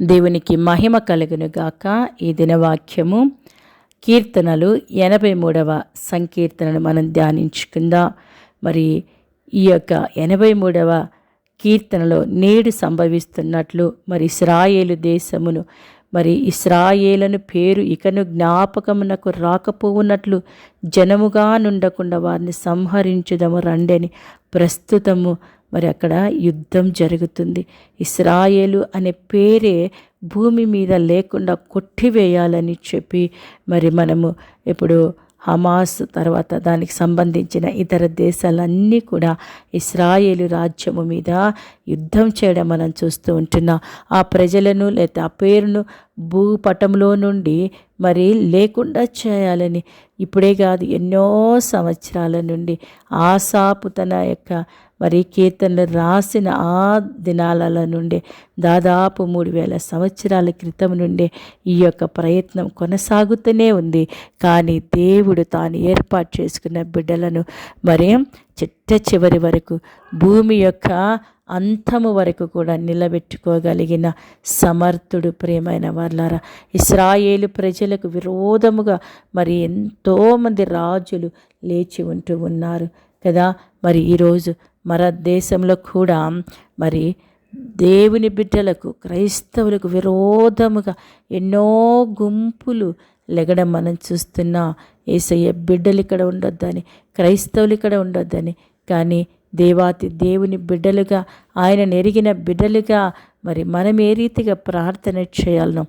దేవునికి మహిమ కలుగును గాక ఈ దినవాక్యము. కీర్తనలు ఎనభై మూడవ సంకీర్తనను మనం ధ్యానించుకుందాం. మరి ఈ యొక్క ఎనభై మూడవ కీర్తనలో నేడు సంభవిస్తున్నట్లు మరి ఇస్రాయేలు దేశమును మరి ఇస్రాయేలను పేరు ఇకను జ్ఞాపకమునకు రాకపోవున్నట్లు జనముగా నుండకుండా వారిని సంహరించుదము రండని ప్రస్తుతము మరి అక్కడ యుద్ధం జరుగుతుంది. ఇస్రాయేలు అనే పేరే భూమి మీద లేకుండా కొట్టివేయాలని చెప్పి మరి మనము ఇప్పుడు హమాస్ తర్వాత దానికి సంబంధించిన ఇతర దేశాలన్నీ కూడా ఇస్రాయేలు రాజ్యము మీద యుద్ధం చేయడం మనం చూస్తూ ఉంటున్నాం. ఆ ప్రజలను లేదా ఆ పేరును భూపటంలో నుండి మరి లేకుండా చేయాలని ఇప్పుడే కాదు ఎన్నో సంవత్సరాల నుండి ఆసాపు తన యొక్క మరి కీర్తనలు రాసిన ఆ దినాల నుండి దాదాపు మూడు వేల సంవత్సరాల క్రితం నుండే ఈ యొక్క ప్రయత్నం కొనసాగుతూనే ఉంది. కానీ దేవుడు తాను ఏర్పాటు చేసుకున్న బిడ్డలను మరి చిట్ట చివరి వరకు భూమి యొక్క అంతము వరకు కూడా నిలబెట్టుకోగలిగిన సమర్థుడు ప్రేమైన వాళ్ళారా ఇస్రాయేలు ప్రజలకు విరోధముగా మరి ఎంతోమంది రాజులు లేచి ఉంటూ ఉన్నారు కదా. మరి ఈరోజు దేశంలో కూడా మరి దేవుని బిడ్డలకు క్రైస్తవులకు విరోధముగా ఎన్నో గుంపులు లెగడం మనం చూస్తున్నా ఏసయ్య బిడ్డలు ఇక్కడ ఉండొద్దని క్రైస్తవులు ఇక్కడ ఉండొద్దని. కానీ దేవాతి దేవుని బిడ్డలుగా ఆయన నెరిగిన బిడ్డలుగా మరి మనం ఏ రీతిగా ప్రార్థన చేయాలనో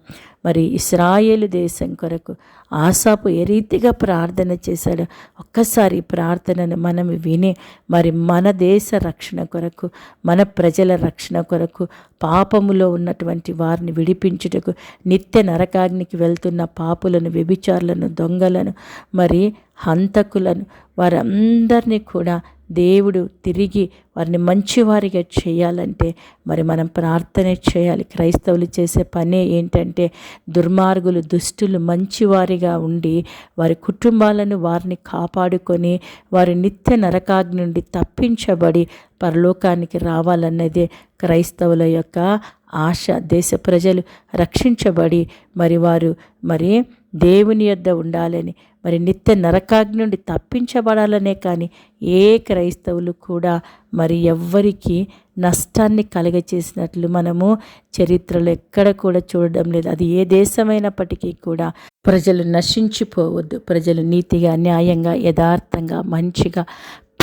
మరి ఇస్రాయేలు దేశం కొరకు ఆసాపు ఏ రీతిగా ప్రార్థన చేశాడో ఒక్కసారి ప్రార్థనను మనం విని మరి మన దేశ రక్షణ కొరకు మన ప్రజల రక్షణ కొరకు పాపములో ఉన్నటువంటి వారిని విడిపించుటకు నిత్య నరకాగ్నికి వెళ్తున్న పాపులను వ్యభిచారులను దొంగలను మరి హంతకులను వారందరినీ కూడా దేవుడు తిరిగి వారిని మంచివారిగా చేయాలంటే మరి మనం ప్రార్థన చేయాలి. క్రైస్తవులు చేసే పనే ఏంటంటే దుర్మార్గులు దుష్టులు మంచివారిగా ఉండి వారి కుటుంబాలను వారిని కాపాడుకొని వారి నిత్య నరకాగ్ని నుండి తప్పించబడి పరలోకానికి రావాలన్నదే క్రైస్తవుల యొక్క ఆశ. దేశ ప్రజలు రక్షించబడి మరి వారు మరి దేవుని యొద్ద ఉండాలని మరి నిత్య నరకాగ్ని నుండి తప్పించబడాలనే కానీ ఏ క్రైస్తవులు కూడా మరి ఎవ్వరికి నష్టాన్ని కలగచేసినట్లు మనము చరిత్రలో ఎక్కడ కూడా చూడడం లేదు. అది ఏ దేశమైనప్పటికీ కూడా ప్రజలు నశించిపోవద్దు. ప్రజలు నీతిగా న్యాయంగా యథార్థంగా మంచిగా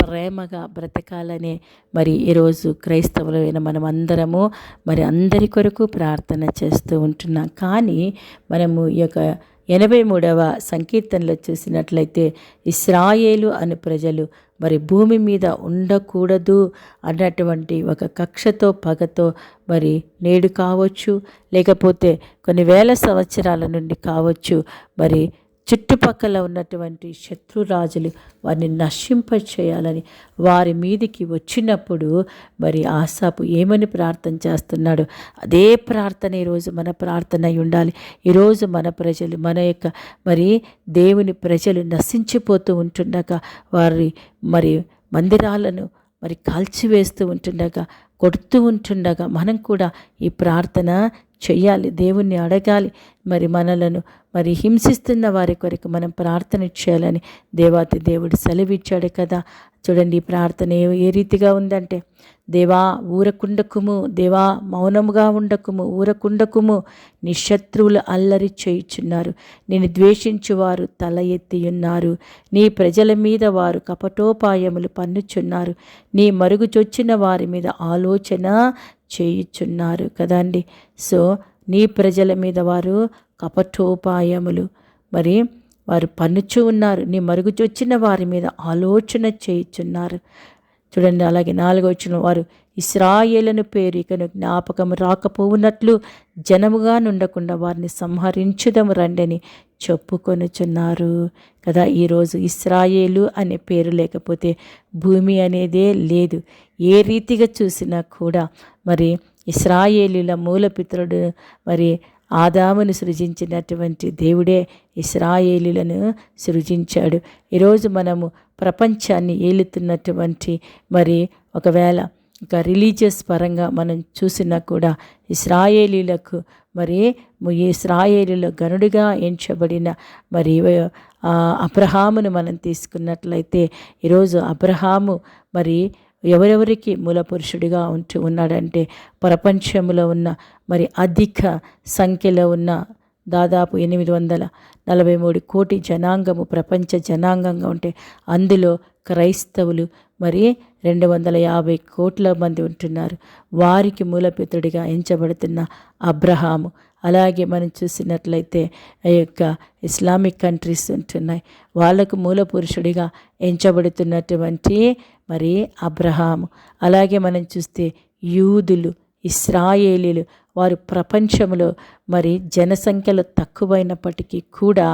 ప్రేమగా బ్రతకాలనే మరి ఈరోజు క్రైస్తవులైన మనం అందరము మరి అందరి కొరకు ప్రార్థన చేస్తూ ఉంటున్నాం. కానీ మనము ఈ యొక్క ఎనభై మూడవ సంకీర్తనలో చూసినట్లయితే ఇస్రాయేలు అని ప్రజలు మరి భూమి మీద ఉండకూడదు అన్నటువంటి ఒక కక్షతో పగతో మరి నేడు కావచ్చు లేకపోతే కొన్ని వేల సంవత్సరాల నుండి కావచ్చు మరి చుట్టుపక్కల ఉన్నటువంటి శత్రురాజులు వారిని నశింప చేయాలని వారి మీదికి వచ్చినప్పుడు మరి ఆశాపు ఏమని ప్రార్థన చేస్తున్నాడు అదే ప్రార్థన ఈరోజు మన ప్రార్థన అయి ఉండాలి. ఈరోజు మన ప్రజలు మన యొక్క మరి దేవుని ప్రజలు నశించిపోతూ ఉంటుండగా వారి మరి మందిరాలను మరి కాల్చివేస్తూ ఉంటుండగా కొడుతూ ఉంటుండగా మనం కూడా ఈ ప్రార్థన చెయ్యాలి దేవుణ్ణి అడగాలి. మరి మనలను మరి హింసిస్తున్న వారి కొరకు మనం ప్రార్థన చేయాలని దేవాతి దేవుడు సెలవిచ్చాడు కదా. చూడండి ప్రార్థన ఏ ఏ రీతిగా ఉందంటే దేవా ఊరకుండకుము దేవా మౌనముగా ఉండకుము ఊరకుండకుము నీ శత్రువులు అల్లరి చేయుచున్నారు. నేను ద్వేషించువారు తల ఎత్తియున్నారు నీ ప్రజల మీద వారు కపటోపాయములు పన్నుచున్నారు. నీ మరుగుచొచ్చిన వారి మీద ఆలోచన చేయుచున్నారు కదండి. సో నీ ప్రజల మీద వారు కపటోపాయములు. మరి వారు పన్నుచూ ఉన్నారు. నీ మరుగుచొచ్చిన వారి మీద ఆలోచన చేయుచున్నారు. చూడండి అలాగే నాలుగో వచ్చిన వారు ఇస్రాయేలను పేరు ఇకను జ్ఞాపకం రాకపోవునట్లు జనముగా నుండకుండా వారిని సంహరించుదము రండని చెప్పుకొనుచున్నారు కదా. ఈరోజు ఇస్రాయేలు అనే పేరు లేకపోతే భూమి అనేదే లేదు. ఏ రీతిగా చూసినా కూడా మరి ఇస్రాయేలీల మూలపిత్రుడు మరి ఆదామును సృజించినటువంటి దేవుడే ఇస్రాయేలీలను సృజించాడు. ఈరోజు మనము ప్రపంచాన్ని ఏలుతున్నటువంటి మరి ఒకవేళ ఒక రిలీజియస్ పరంగా మనం చూసినా కూడా ఇస్రాయేలీలకు మరి ఇస్రాయేలులో గనుడిగా ఎంచబడిన మరి అబ్రహామును మనం తీసుకున్నట్లయితే ఈరోజు అబ్రహాము మరి ఎవరెవరికి మూల పురుషుడిగా ఉంటూ ఉన్నాడంటే ప్రపంచంలో ఉన్న మరి అధిక సంఖ్యలో ఉన్న దాదాపు ఎనిమిది వందల నలభై మూడు కోటి జనాంగము ప్రపంచ జనాంగంగా ఉంటే అందులో క్రైస్తవులు మరి రెండు వందల యాభై కోట్ల మంది ఉంటున్నారు. వారికి మూలపితుడిగా ఎంచబడుతున్న అబ్రహాము. అలాగే మనం చూసినట్లయితే ఆ యొక్క ఇస్లామిక్ కంట్రీస్ ఉంటున్నాయి. వాళ్ళకు మూల పురుషుడిగా ఎంచబడుతున్నటువంటి మరి అబ్రహాము. అలాగే మనం చూస్తే యూదులు ఇస్రాయేలీలు వారు ప్రపంచంలో మరి జనసంఖ్యలో తక్కువైనప్పటికీ కూడా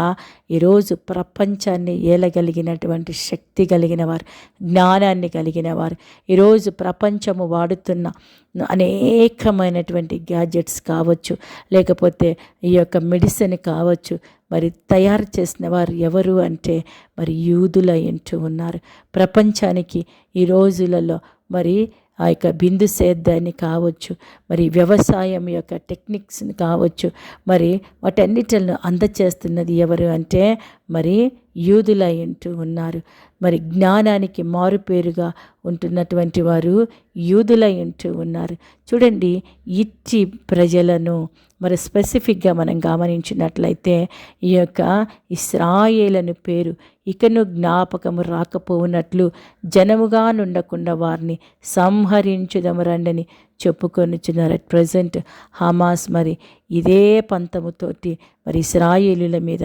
ఈరోజు ప్రపంచాన్ని ఏలగలిగినటువంటి శక్తి కలిగిన వారు జ్ఞానాన్ని కలిగిన వారు. ఈరోజు ప్రపంచము వాడుతున్న అనేకమైనటువంటి గ్యాజెట్స్ కావచ్చు లేకపోతే ఈ యొక్క మెడిసిన్ కావచ్చు మరి తయారు చేసిన వారు ఎవరు అంటే మరి యూదుల ఎంటూ ఉన్నారు. ప్రపంచానికి ఈ రోజులలో మరి ఆ యొక్క బిందు సేద్యాన్ని కావచ్చు మరి వ్యవసాయం యొక్క టెక్నిక్స్ని కావచ్చు మరి వాటన్నిటిని అందచేస్తున్నది ఎవరు అంటే మరి యూదుల అంటూ ఉన్నారు. మరి జ్ఞానానికి మారుపేరుగా ఉంటున్నటువంటి వారు యూదుల అంటూ ఉన్నారు. చూడండి ఇచ్చి ప్రజలను మరి స్పెసిఫిక్గా మనం గమనించినట్లయితే ఈ యొక్క ఇస్రాయేలను పేరు ఇకను జ్ఞాపకము రాకపోవునట్లు జనముగా నుండకుండా వారిని సంహరించుదము రండని చెప్పుకొనిచున్నారు అట్ ప్రజెంట్. హమాస్ మరి ఇదే పంతముతోటి మరి ఇస్రాయేలుల మీద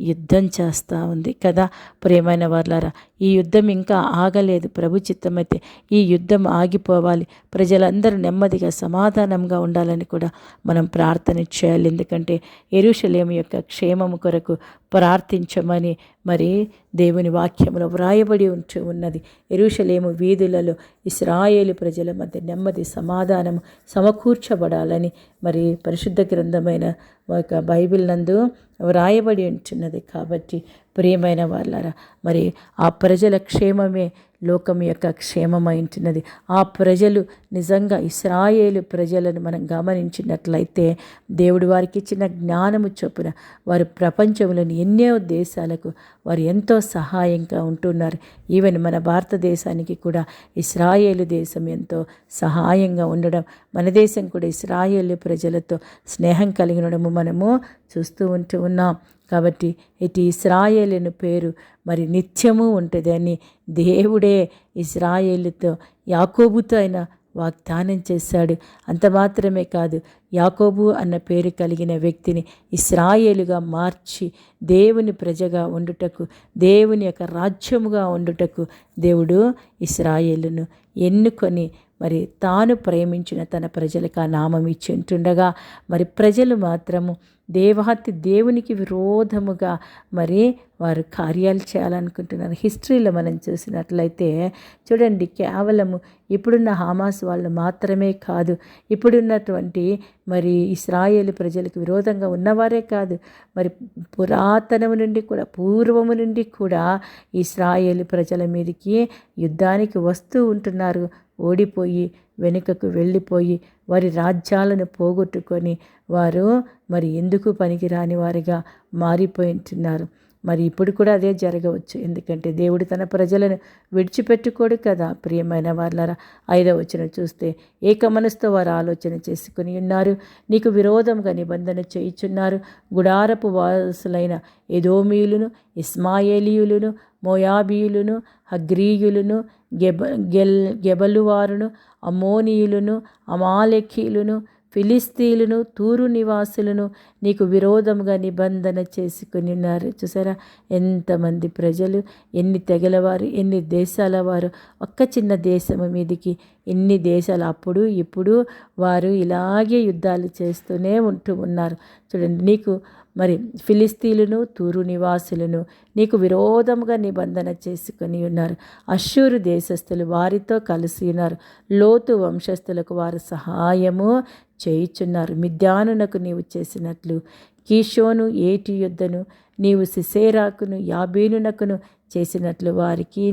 యుద్ధం చేస్తూ ఉంది. కదా ప్రేమైన వార్లారా ఈ యుద్ధం ఇంకా ఆగలేదు. ప్రభు చిత్తమైతే ఈ యుద్ధం ఆగిపోవాలి. ప్రజలందరూ నెమ్మదిగా సమాధానంగా ఉండాలని కూడా మనం ప్రార్థన చేయాలి. ఎందుకంటే ఎరుషలేము యొక్క క్షేమము కొరకు ప్రార్థించమని మరి దేవుని వాక్యంలో వ్రాయబడి ఉంటూ ఉన్నది. ఎరుషలేము వీధులలో ఇస్రాయేలు ప్రజల మధ్య నెమ్మది సమాధానం సమకూర్చబడాలని మరి పరిశుద్ధ గ్రంథమైన ఒక బైబిల్ నందు వ్రాయబడి ఉంటున్నది కాబట్టి ప్రియమైన వాళ్ళారా మరి ఆ ప్రజల క్షేమమే లోకం యొక్క క్షేమమైంటున్నది ఆ ప్రజలు నిజంగా ఇస్రాయేలు ప్రజలను మనం గమనించినట్లయితే దేవుడు వారికి ఇచ్చిన జ్ఞానము చొప్పున వారు ప్రపంచంలోని ఎన్నో దేశాలకు వారు ఎంతో సహాయంగా ఉంటున్నారు. ఈవెన్ మన భారతదేశానికి కూడా ఇస్రాయేలు దేశం ఎంతో సహాయంగా ఉండడం మన దేశం కూడా ఇస్రాయేలు ప్రజలతో స్నేహం కలిగి ఉండడము మనము చూస్తూ ఉంటూ ఉన్నాం. కాబట్టి ఇటు ఇస్రాయేలుని పేరు మరి నిత్యము ఉంటుంది అని దేవుడే ఇస్రాయేలుతో యాకోబుతో ఆయన వాగ్దానం చేశాడు. అంత మాత్రమే కాదు యాకోబు అన్న పేరు కలిగిన వ్యక్తిని ఇస్రాయేలుగా మార్చి దేవుని ప్రజగా ఉండుటకు దేవుని యొక్క రాజ్యముగా ఉండుటకు దేవుడు ఇస్రాయేలును ఎన్నుకొని మరి తాను ప్రేమించిన తన ప్రజలకు ఆ నామం ఇచ్చి ఉంటుండగా మరి ప్రజలు మాత్రము దేవహత్య దేవునికి విరోధముగా మరి వారు కార్యాలు చేయాలనుకుంటున్నారు. హిస్టరీలో మనం చూసినట్లయితే చూడండి కేవలము ఇప్పుడున్న హామాస్ వాళ్ళు మాత్రమే కాదు ఇప్పుడున్నటువంటి మరి ఇస్రాయేల్ ప్రజలకు విరోధంగా ఉన్నవారే కాదు మరి పురాతనము నుండి కూడా పూర్వము నుండి కూడా ఇస్రాయేల్ ప్రజల మీదకి యుద్ధానికి వస్తూ ఉంటున్నారు. ఓడిపోయి వెనుకకు వెళ్ళిపోయి వారి రాజ్యాలను పోగొట్టుకొని వారు మరి ఎందుకు పనికిరాని వారిగా మారిపోయింటున్నారు మరి ఇప్పుడు కూడా అదే జరగవచ్చు. ఎందుకంటే దేవుడు తన ప్రజలను విడిచిపెట్టుకోడు కదా. ప్రియమైన వాళ్ళరా ఐదవ వచ్చిన చూస్తే ఏక మనసుతో వారు ఆలోచన చేసుకుని ఉన్నారు. నీకు విరోధంగా నిబంధన చేయుచున్నారు. గుడారపు వాసులైన ఎదోమీయులను ఇస్మాయేలీయులను మోయాబీయులను హగ్రీయులను గెబ గెల్ గెబలువారును అమోనీయులను అమాలెఖీయులను ఫిలిస్తీన్లను తూరు నివాసులను నీకు విరోధంగా నిబంధన చేసుకుని ఉన్నారు చూసారా ఎంతమంది ప్రజలు ఎన్ని తెగలవారు ఎన్ని దేశాల వారు ఒక్క చిన్న దేశము మీదికి ఎన్ని దేశాలు అప్పుడు ఇప్పుడు వారు ఇలాగే యుద్ధాలు చేస్తూనే ఉంటూ ఉన్నారు. చూడండి నీకు మరి ఫిలిస్తీలను తూరు నివాసులను నీకు విరోధముగా నిబంధన చేసుకుని ఉన్నారు. అశ్షూరు దేశస్థులు వారితో కలిసి ఉన్నారు. లోతు వంశస్థులకు వారు సహాయము చేయుచున్నారు. మిద్యానునకు నీవు చేసినట్లు కీషోను ఏటి యుద్ధను నీవు సిసేరాకును యాబీనునకును చేసినట్లు వారికి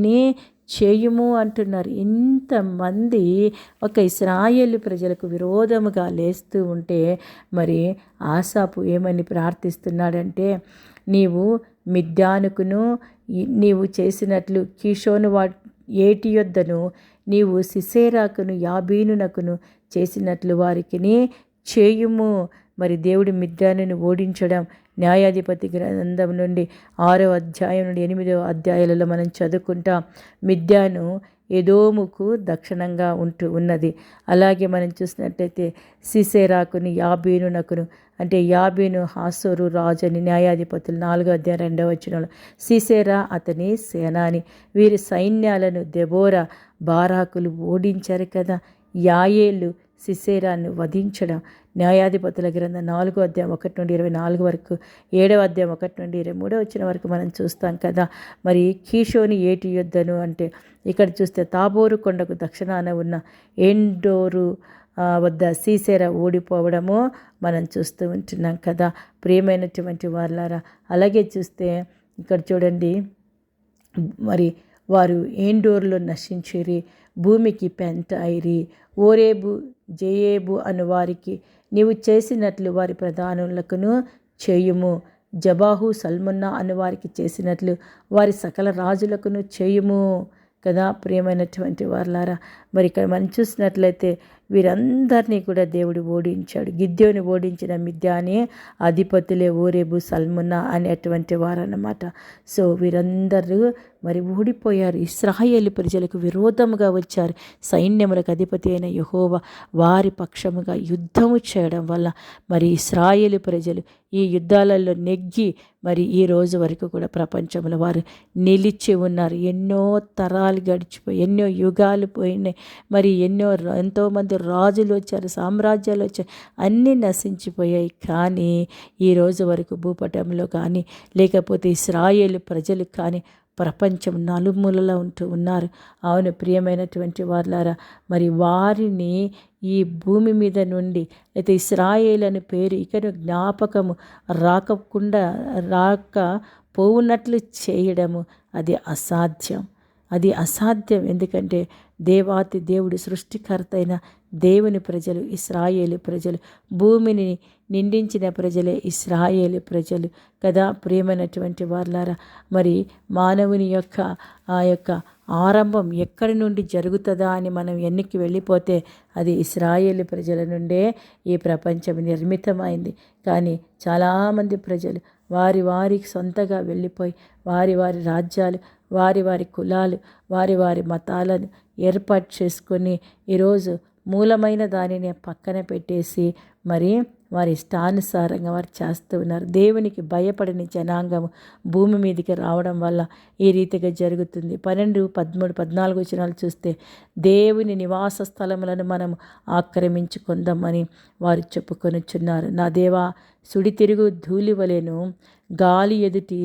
చేయుము అంటున్నారు. ఇంతమంది ఒక ఇస్రాయేల్ ప్రజలకు విరోధముగా లేస్తూ ఉంటే మరి ఆసాపు ఏమని ప్రార్థిస్తున్నాడంటే నీవు మిద్యానుకును నీవు చేసినట్లు కిషోను వా ఏటి యొద్దను నీవు సిసేరాకును యాబీనునకును చేసినట్లు వారికిని చేయుము. మరి దేవుడి మిద్యానుని ఓడించడం న్యాయాధిపతి గ్రంథం నుండి ఆరో అధ్యాయం నుండి ఎనిమిదవ అధ్యాయాలలో మనం చదువుకుంటాం మిథ్యాను ఎదోముకు దక్షిణంగా ఉంటూ ఉన్నది. అలాగే మనం చూసినట్లయితే సిసేరాకుని యాబీనునకును అంటే యాబీను హాసోరు రాజు అని న్యాయాధిపతులు నాలుగో అధ్యాయం రెండవ వచ్చినలో సిసేరా అతని సేనాని వీరి సైన్యాలను దెబోరా బారాకులు ఓడించారు కదా యాయేలు సిసేరాను వధించడం. న్యాయాధిపతుల గ్రంథం నాలుగో అధ్యాయం ఒకటి నుండి ఇరవై నాలుగు వరకు ఏడవ అధ్యాయం ఒకటి నుండి ఇరవై మూడో వచ్చిన వరకు మనం చూస్తాం కదా. మరి కీషోని ఏటి యుద్ధను అంటే ఇక్కడ చూస్తే తాబోరు కొండకు దక్షిణాన ఉన్న ఎండోరు వద్ద సీసేర ఓడిపోవడము మనం చూస్తూ ఉంటున్నాం కదా. ప్రియమైనటువంటి వాళ్ళారా అలాగే చూస్తే ఇక్కడ చూడండి మరి వారు ఏండోర్లో నశించిరి భూమికి పెంట అయిరి ఓరేబు జయేబు అను వారికి నీవు చేసినట్లు వారి ప్రధానులకును చేయుము. జబాహు సల్మున్నా అను వారికి చేసినట్లు వారి సకల రాజులకును చేయుము. కదా ప్రియమైనటువంటి వారులారా మరి ఇక్కడ మనం చూసినట్లయితే వీరందరినీ కూడా దేవుడు ఓడించాడు. గిద్యోని ఓడించిన మిద్యానే అధిపతులే ఓరేబు సల్మున్నా అనేటువంటి వారన్నమాట. సో వీరందరూ మరి ఓడిపోయారు. ఇస్రాయేలు ప్రజలకు విరోధముగా వచ్చారు. సైన్యములకు అధిపతి అయిన యహోవ వారి పక్షముగా యుద్ధము చేయడం వల్ల మరి ఇస్రాయేలి ప్రజలు ఈ యుద్ధాలలో నెగ్గి మరి ఈ రోజు వరకు కూడా ప్రపంచంలో వారు నిలిచి ఉన్నారు. ఎన్నో తరాలు గడిచిపోయి ఎన్నో యుగాలు పోయినాయి. మరి ఎన్నో ఎంతోమంది ఎంతోమంది రాజులు వచ్చారు సామ్రాజ్యాలు వచ్చారు అన్నీ నశించిపోయాయి. కానీ ఈ రోజు వరకు భూపటంలో కానీ లేకపోతే ఇస్రాయేలు ప్రజలు కానీ ప్రపంచం నలుమూలలో ఉంటూ ఉన్నారు. అవును ప్రియమైనటువంటి వారులారా మరి వారిని ఈ భూమి మీద నుండి అయితే ఇస్రాయేల్ అని పేరు ఇకను జ్ఞాపకము రాకకుండా రాక పోవున్నట్లు చేయడము అది అసాధ్యం. అది అసాధ్యం. ఎందుకంటే దేవాతి దేవుడి సృష్టికర్త అయిన దేవుని ప్రజలు ఇస్రాయేలు ప్రజలు భూమిని నిండించిన ప్రజలే ఇస్రాయేలు ప్రజలు కదా ప్రియమైనటువంటి వాళ్ళారా మరి మానవుని యొక్క ఆ యొక్క ఆరంభం ఎక్కడి నుండి జరుగుతుందా అని మనం ఎన్నికి వెళ్ళిపోతే అది ఇస్రాయేలు ప్రజల నుండే ఈ ప్రపంచం నిర్మితమైంది. కానీ చాలామంది ప్రజలు వారి వారికి సొంతగా వెళ్ళిపోయి వారి వారి రాజ్యాలు వారి వారి కులాలు వారి వారి మతాలను ఏర్పాటు చేసుకొని ఈరోజు మూలమైన దానిని పక్కన పెట్టేసి మరి వారి ఇష్టానుసారంగా వారు చేస్తూ ఉన్నారు. దేవునికి భయపడని జనాంగం భూమి మీదకి రావడం వల్ల ఈ రీతిగా జరుగుతుంది. పన్నెండు పదమూడు పద్నాలుగు వచనాలు చూస్తే దేవుని నివాస స్థలములను మనం ఆక్రమించుకుందామని వారు చెప్పుకొనుచున్నారు. నా దేవా సుడితిరుగు ధూళి వలెను గాలి ఎదుటి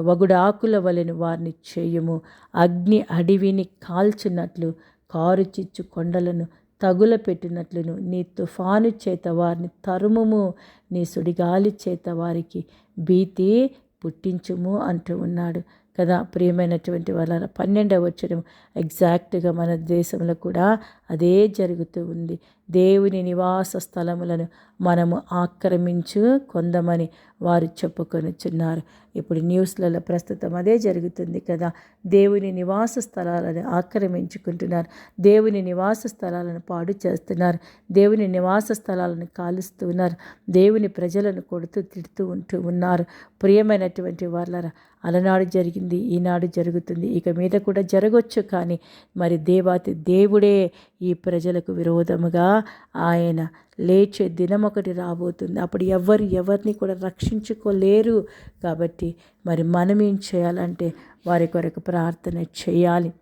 వగుడాకుల వలెను వారిని చేయుము. అగ్ని అడవిని కాల్చున్నట్లు కారు చిచ్చు కొండలను తగుల పెట్టినట్లును నీ తుఫాను చేత వారిని తరుముము. నీ సుడిగాలి చేత వారికి భీతి పుట్టించుము అంటూ ఉన్నాడు కదా. ప్రియమైనటువంటి వాళ్ళ పన్నెండవ వచ్చడం ఎగ్జాక్ట్గా మన దేశంలో కూడా అదే జరుగుతూ ఉంది. దేవుని నివాస స్థలములను మనము ఆక్రమించు కొందమని వారు చెప్పుకొనుచున్నారు. ఇప్పుడు న్యూస్లలో ప్రస్తుతం అదే జరుగుతుంది కదా. దేవుని నివాస స్థలాలను ఆక్రమించుకుంటున్నారు. దేవుని నివాస స్థలాలను పాడు చేస్తున్నారు. దేవుని నివాస స్థలాలను కాలుస్తున్నారు. దేవుని ప్రజలను కొడుతూ తిడుతూ ఉంటూ ఉన్నారు. ప్రియమైనటువంటి వాళ్ళ అలనాడు జరిగింది ఈనాడు జరుగుతుంది. ఇక మీద కూడా జరగవచ్చు కానీ మరి దేవాతి దేవుడే ఈ ప్రజలకు విరోధముగా ఆయన లేచే దినం ఒకటి రాబోతుంది. అప్పుడు ఎవరు ఎవరిని కూడా రక్షించుకోలేరు. కాబట్టి మరి మనం ఏం చేయాలంటే వారి కొరకు ప్రార్థన చేయాలి.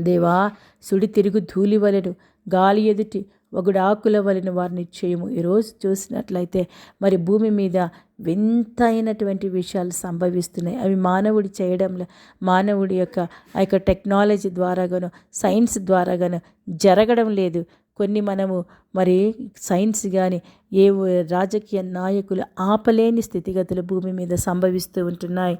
దేవా సుడి తిరుగు ధూళి వలెను గాలి ఎదుటి ఒకడాకుల వలన వారిని చేయము. ఈరోజు చూసినట్లయితే మరి భూమి మీద వింతైనటువంటి విషయాలు సంభవిస్తున్నాయి. అవి మానవుడు చేయడంలో మానవుడి యొక్క ఆ యొక్క టెక్నాలజీ ద్వారాగాను సైన్స్ ద్వారాగాను జరగడం లేదు. కొన్ని మనము మరి సైన్స్ కానీ ఏ రాజకీయ నాయకులు ఆపలేని స్థితిగతులు భూమి మీద సంభవిస్తూ ఉంటున్నాయి.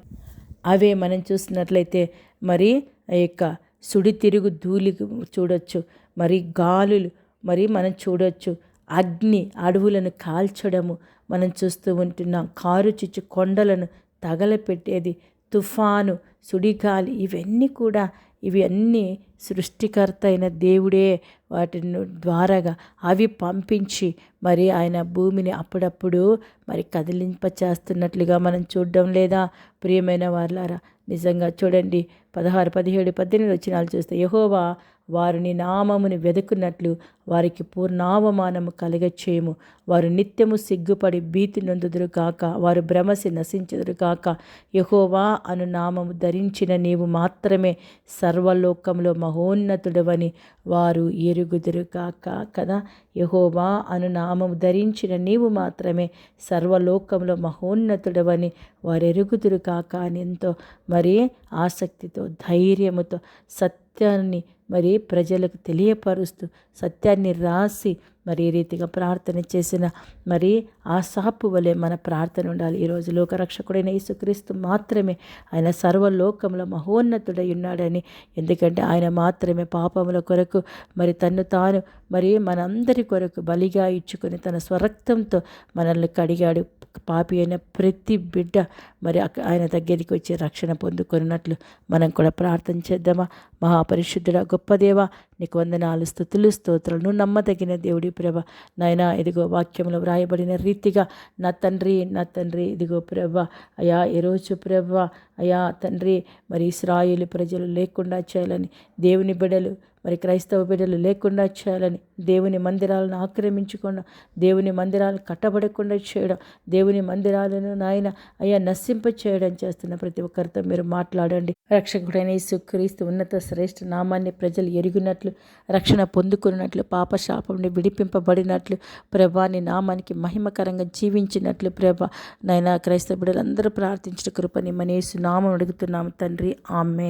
అవే మనం చూసినట్లయితే మరి ఆ యొక్క సుడితిరుగు ధూళి చూడొచ్చు. మరి గాలులు మరి మనం చూడొచ్చు అగ్ని అడవులను కాల్చడము. మనం చూస్తూ ఉంటున్నాం కారు చిచ్చు కొండలను తగలపెట్టేది తుఫాను సుడిగాలి ఇవన్నీ కూడా ఇవి అన్నీ సృష్టికర్త అయిన దేవుడే వాటిని ద్వారాగా అవి పంపించి మరి ఆయన భూమిని అప్పుడప్పుడు మరి కదిలింప చేస్తున్నట్లుగా మనం చూడడం లేదా? ప్రియమైన వాళ్ళారా నిజంగా చూడండి పదహారు పదిహేడు పద్దెనిమిది వచ్చినాలు చూస్తే యహోవా వారిని నామముని వెతుకున్నట్లు వారికి పూర్ణావమానము కలగచ్చేయము వారు నిత్యము సిగ్గుపడి భీతి నొందుదురు కాక వారు భ్రమసి నశించుదురు కాక యహోవా అను నామము ధరించిన నీవు మాత్రమే సర్వలోకంలో మహోన్నతుడవని వారు ఎరుగుదురు కాక కదా? యహోవా అను నామము ధరించిన నీవు మాత్రమే సర్వలోకంలో మహోన్నతుడవని వారు ఎరుగుదురు కాక అని ఎంతో మరీ ఆసక్తితో ధైర్యముతో సత్యాన్ని మరి ప్రజలకు తెలియపరుస్తూ సత్యాన్ని రాసి మరి ఈ రీతిగా ప్రార్థన చేసిన మరి ఆ సాపు వలె మన ప్రార్థన ఉండాలి. ఈరోజు లోకరక్షకుడైన యేసుక్రీస్తు మాత్రమే ఆయన సర్వలోకంలో మహోన్నతుడై ఉన్నాడని ఎందుకంటే ఆయన మాత్రమే పాపముల కొరకు మరి తన్ను తాను మరి మనందరి కొరకు బలిగా ఇచ్చుకొని తన స్వరక్తంతో మనల్ని కడిగాడు. పాపి అయిన ప్రతి బిడ్డ మరి ఆయన దగ్గరికి వచ్చి రక్షణ పొందుకున్నట్లు మనం కూడా ప్రార్థన చేద్దామా? మహాపరిశుద్ధుడ గొప్పదేవ నీకు వందనాలు స్థుతులు స్తోత్రాలు. నమ్మదగిన దేవుడి ప్రభ. నాయన ఇదిగో వాక్యంలో వ్రాయబడిన రీతిగా నా తండ్రి నా తండ్రి ఇదిగో ప్రభ. అయా ఈరోజు ప్రభ అయా తండ్రి మరి ఇస్రాయిలు ప్రజలు లేకుండా చేయాలని దేవుని బిడలు మరి క్రైస్తవ బిడ్డలు లేకుండా చేయాలని దేవుని మందిరాలను ఆక్రమించకుండా దేవుని మందిరాలను కట్టబడకుండా చేయడం దేవుని మందిరాలను నాయన అయ్యా నశింప చేయడం చేస్తున్న ప్రతి ఒక్కరితో మీరు మాట్లాడండి. రక్షకుడైన యేసుక్రీస్తు ఉన్నత శ్రేష్ఠ నామాన్ని ప్రజలు ఎరిగినట్లు రక్షణ పొందుకున్నట్లు పాప శాపంని విడిపింపబడినట్లు ప్రభాని నామానికి మహిమకరంగా జీవించినట్లు ప్రభ. నాయన క్రైస్తవ బిడ్డలందరూ ప్రార్థించిన కృపని మనేసు నామం అడుగుతున్నాము తండ్రి. ఆమె